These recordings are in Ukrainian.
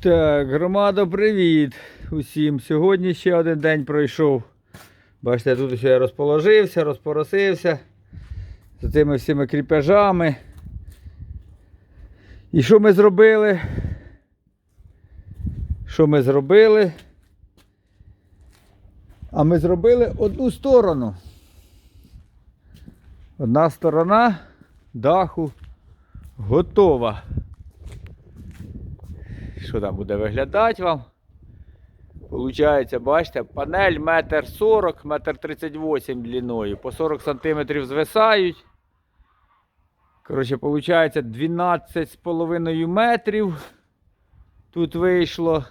Так, громада, привіт усім. Сьогодні ще один день пройшов. Бачите, тут ще я розположився, розпоросився з цими всіми кріпежами. І що ми зробили? Що ми зробили? А ми зробили одну сторону. Одна сторона даху готова. Що там буде виглядати вам? Получається, бачите, панель метр 40, метр 38 длиною, по 40 сантиметрів звисають. Коротше, виходить 12,5 метрів. Тут вийшло.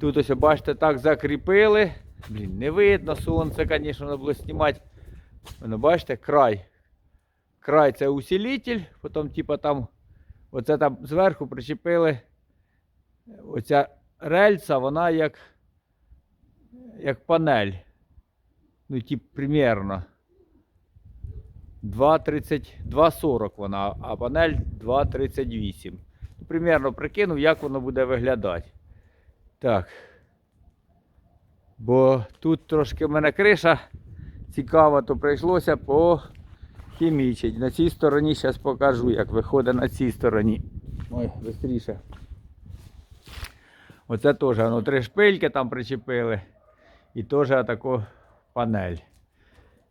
Тут ось, бачите, так закріпили. Блін, не видно сонце, звісно, треба було знімати. Воно, бачите, край. Край це усилитель, потім, типа там, оце там зверху причепили оця рельса, вона як, як панель. Ну, тип, примерно. 2,30 2,40 вона, а панель 2,38. Ну, примерно прикинув, як воно буде виглядати. Так. Бо тут трошки в мене криша цікава, то прийшлося похімічити. На цій стороні зараз покажу, як виходить на цій стороні. Ой, швидше. Оце теж ну, три шпильки там причепили. І теж таку панель.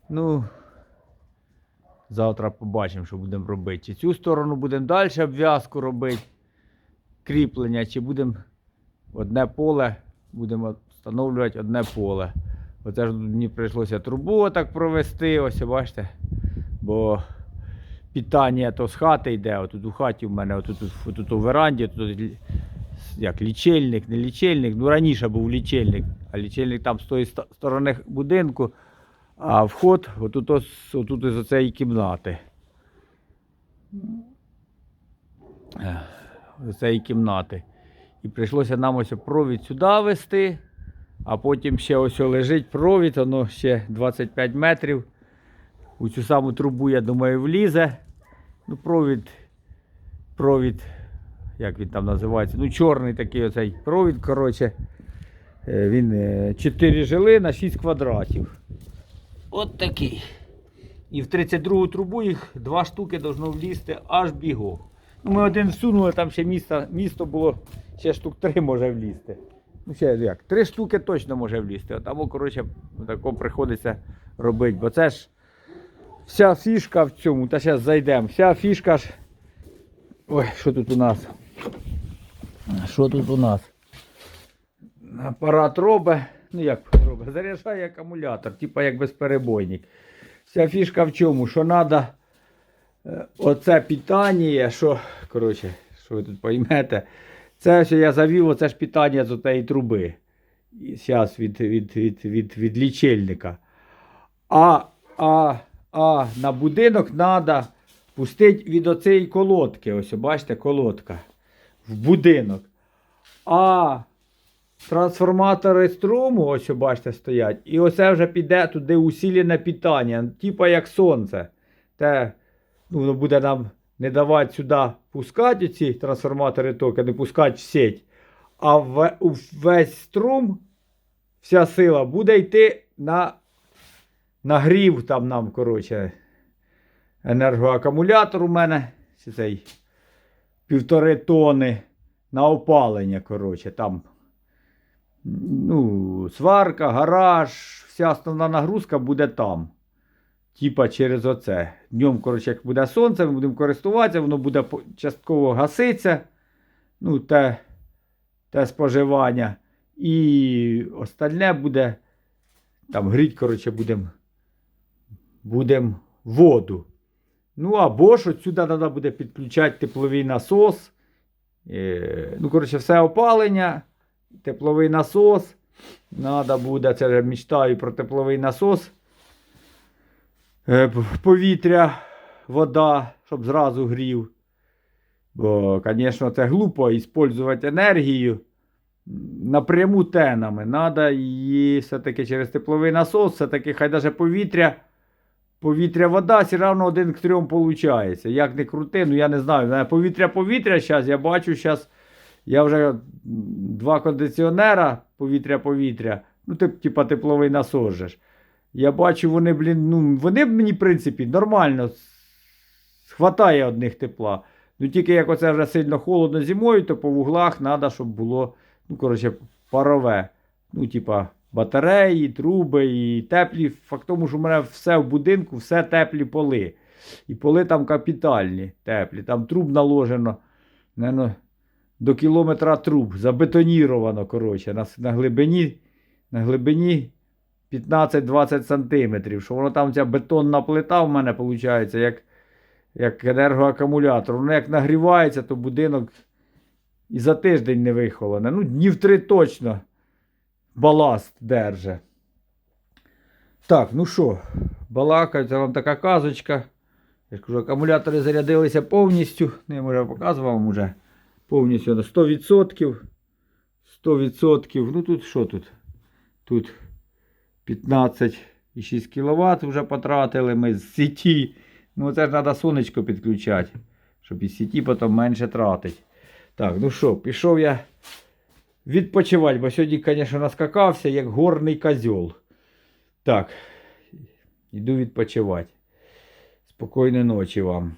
Ну, завтра побачимо, що будемо робити. Чи цю сторону будемо далі обв'язку робити, кріплення, чи будемо одне поле, будемо встановлювати одне поле. Оце ж мені прийшлося трубу так провести, ось бачите. Бо питання то з хати йде, отут у хаті в мене, отут, отут у веранді, тут як лічильник, не лічильник. Ну раніше був лічильник, а лічильник там з тої сторони будинку, а вход отут, отут із цієї кімнати. З цієї кімнати. І прийшлося нам ось провід сюди вести, а потім ще ось лежить провід, воно ще 25 метрів. У цю саму трубу, я думаю, влізе. Ну, провід, провід, як він там називається, ну, чорний такий оцей провід, коротше. Е, Він 4 жили на 6 квадратів. От такий. І в 32 трубу їх два штуки должно влізти аж бігом. Ну, ми один всунули, там ще місто, місто було, ще штук три може влізти. Ну, ще як, три штуки точно може влізти. А тому, коротше, тако приходиться робити. Бо це ж вся фішка в цьому, та зараз зайдемо. Вся фішка ж. Ой, що тут у нас? Що тут у нас? Апарат робить. Ну як робить? Заряджає акумулятор, типа як безперебойник. Вся фішка в чому? Що треба оце питання, що, коротше, що ви тут поймете, це що я завів, оце ж питання з отеї труби. Зараз від, від, від, від, від лічильника. А, а, а на будинок треба пустити від оцеї колодки. Ось, бачите, колодка. В будинок. А трансформатори струму, ось бачите, стоять. І оце вже піде туди усилене питання, типа як сонце. Те, ну, воно буде нам не давати сюди пускати ці трансформатори токи, не пускати в сеть. А весь струм, вся сила буде йти на нагрів там нам, коротше, енергоакумулятор у мене. Цей півтори тони на опалення, коротше, там. Ну, сварка, гараж, вся основна нагрузка буде там. Типа через оце. Днем, коротше, як буде сонце, ми будемо користуватися, воно буде частково гаситися. Ну, те, те споживання. І остальне буде. Там гріть, коротше, будемо будем воду. Ну, або ж отсюди треба буде підключати тепловий насос. Е, ну, коротше, все опалення, тепловий насос. Надо буде, це я мечтаю про тепловий насос. Е, повітря, вода, щоб зразу грів. Бо, звісно, це глупо використовувати енергію напряму тенами. Надо її все-таки через тепловий насос, все-таки хай даже повітря. Повітря, вода, все одно один к трьом виходить. Як не крути, ну я не знаю. Повітря-повітря зараз, я бачу зараз Я вже два кондиціонера, повітря-повітря, ну, тип, типа тепловий насос. Я бачу, вони, блін, ну, вони мені, в принципі, нормально хватає одних тепла. Ну тільки як оце вже сильно холодно зимою, то по вуглах треба, щоб було, ну, коротше, парове. Ну, типа, батареї, труби і теплі. Факт тому, що в мене все в будинку, все теплі поли. І поли там капітальні, теплі. Там труб наложено. Наверно, до кілометра труб. Забетоніровано, коротше, на, на глибині, на глибині 15-20 сантиметрів. Що воно там ця бетонна плита в мене виходить, як, як енергоакумулятор. Воно як нагрівається, то будинок і за тиждень не вихолоне. Ну, днів три точно баласт держе. Так, ну що, балакаю, це вам така казочка. Я ж кажу, акумулятори зарядилися повністю. Ну, я може показував вам уже повністю на 100%. 100%. Ну тут що тут? Тут 15,6 кВт вже потратили ми з сіті. Ну це ж треба сонечко підключати, щоб із сіті потім менше тратить. Так, ну що, пішов я відпочивати, бо сьогодні, звісно, наскакався, як горний козьол. Так, йду відпочивати. Спокійної ночі вам.